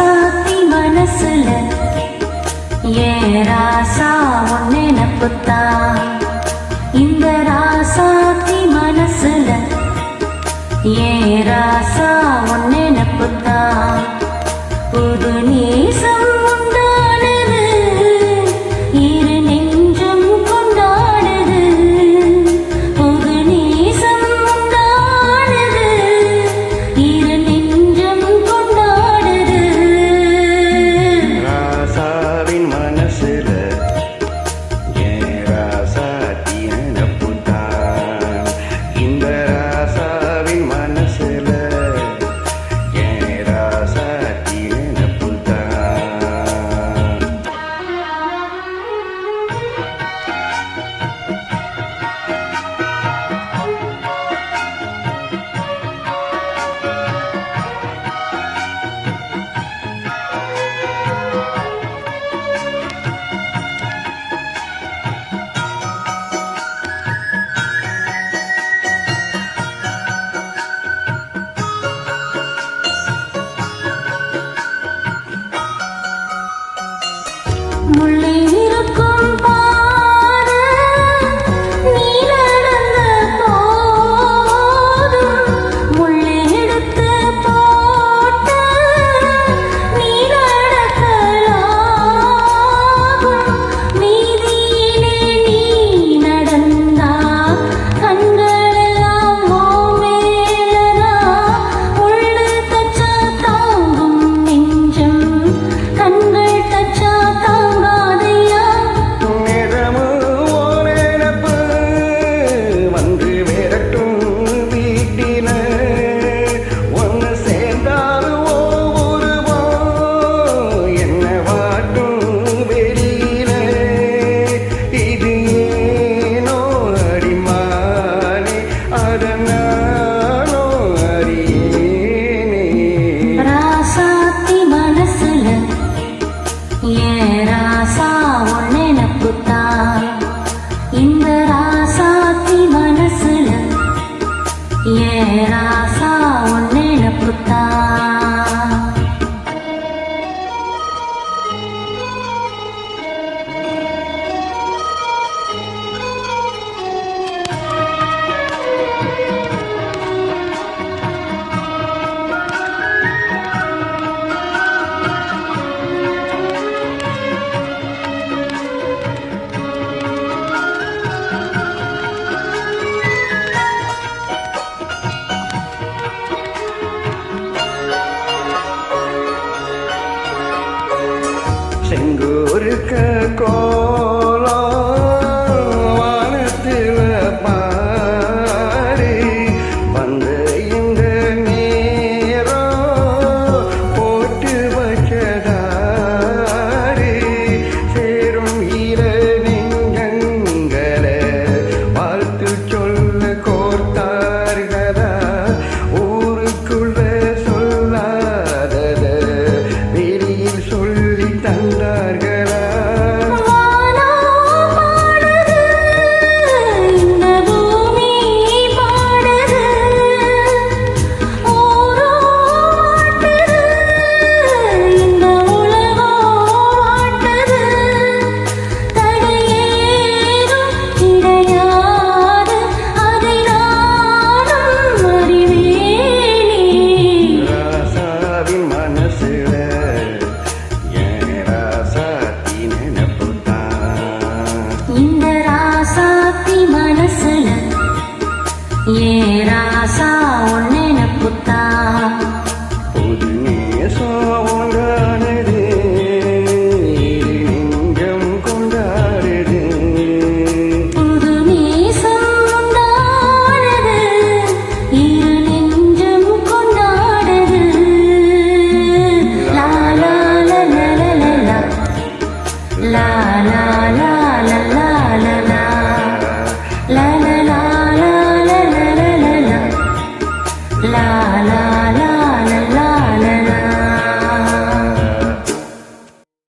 ராசாத்தி மனசுல ஏ ராசா உன் நினப்புத்தான் இந்த ராசாத்தி மனசுல ஏ ராசா செங்கூருக்கு கோ La